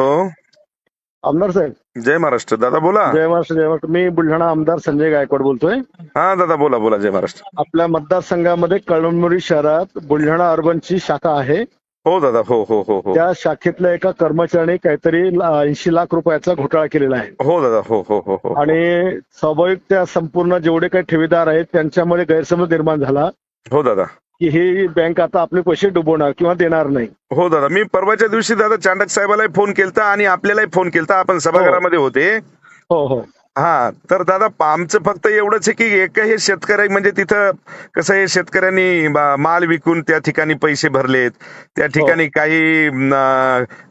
हो आमदार साहेब. जय महाराष्ट्र. दादा बोला. जय महाराष्ट्र जय महाराष्ट्र. मी बुलढाणा आमदार संजय गायकवाड बोलतोय. हा दादा बोला बोला जय महाराष्ट्र. आपल्या मतदारसंघामध्ये कळमनुरी शहरात बुलढाणा अर्बनची शाखा आहे. हो दादा हो हो हो हो. त्या शाखेतल्या एका कर्मचाऱ्याने काहीतरी ऐंशी लाख रुपयाचा घोटाळा केलेला आहे. हो दादा हो हो हो हो. आणि स्वाभाविक त्या संपूर्ण जेवढे काही ठेवीदार आहेत त्यांच्यामध्ये गैरसमज निर्माण झाला. हो दादा. की ही बँक आता आपले पैसे डुबवणार किंवा देणार नाही. हो दादा मी परवाच्या दिवशी दादा चांडक साहेबालाही फोन केलता आणि आपल्यालाही फोन केलता. आपण सभागृहामध्ये होते. हो हो. हा तर दादा आमचं फक्त एवढंच आहे की एक हे शेतकरी म्हणजे तिथं कसं आहे शेतकऱ्यांनी माल विकून त्या ठिकाणी पैसे भरलेत. त्या ठिकाणी काही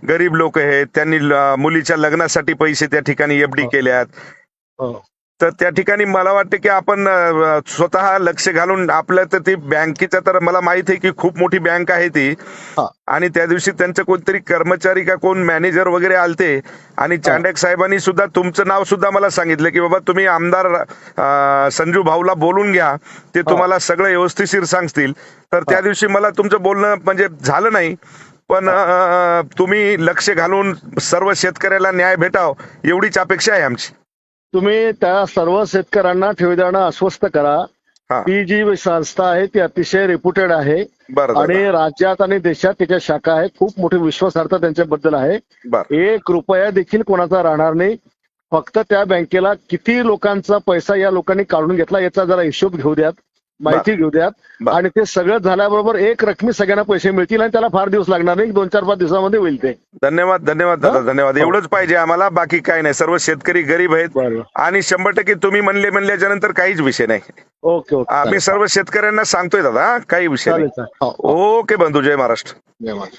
गरीब लोक आहेत त्यांनी मुलीच्या लग्नासाठी पैसे त्या ठिकाणी एफडी केल्यात. हो. तर त्या ठिकाणी मला वाटतं की आपण स्वतः लक्ष घालून आपलं तर ती बँकेचं तर मला माहीत आहे की खूप मोठी बँक आहे ती. आणि त्या दिवशी त्यांचं कोणतरी कर्मचारी का कोण मॅनेजर वगैरे आलते. आणि चांडक साहेबांनी सुद्धा तुमचं नाव सुद्धा मला सांगितलं की बाबा तुम्ही आमदार संजू भाऊला बोलून घ्या. ते तुम्हाला सगळं व्यवस्थिशीर सांगतील. तर त्या दिवशी मला तुमचं बोलणं म्हणजे झालं नाही. पण तुम्ही लक्ष घालून सर्व शेतकऱ्याला न्याय भेटाव एवढीच अपेक्षा आहे आमची. तुम्ही त्या सर्व शेतकऱ्यांना ठेवीदारांना अस्वस्थ करा. हा. ती जी संस्था आहे ती अतिशय रेप्युटेड आहे. बरं दादा. आणि राज्यात आणि देशात त्याच्या शाखा आहेत. खूप मोठी विश्वासार्हता त्यांच्याबद्दल आहे. बरं. एक रुपया देखील कोणाचा राहणार नाही. फक्त त्या बँकेला किती लोकांचा पैसा या लोकांनी काढून घेतला याचा जरा हिशोब घेऊ द्यात. माहिती घेऊ द्यात. आणि ते सगळं झाल्याबरोबर एक रकमी सगळ्यांना पैसे मिळतील आणि त्याला फार दिवस लागणार नाही. दोन चार पाच दिवसामध्ये होईल ते. धन्यवाद धन्यवाद दादा? धन्यवाद. हो. एवढंच पाहिजे आम्हाला बाकी काय नाही. सर्व शेतकरी गरीब आहेत आणि शंभर टक्के तुम्ही म्हणले म्हणल्याच्या नंतर काहीच विषय नाही. Okay okay. आम्ही सर्व शेतकऱ्यांना सांगतोय दादा काही विषय नाही. हो. ओके बंधू जय महाराष्ट्र. धन्यवाद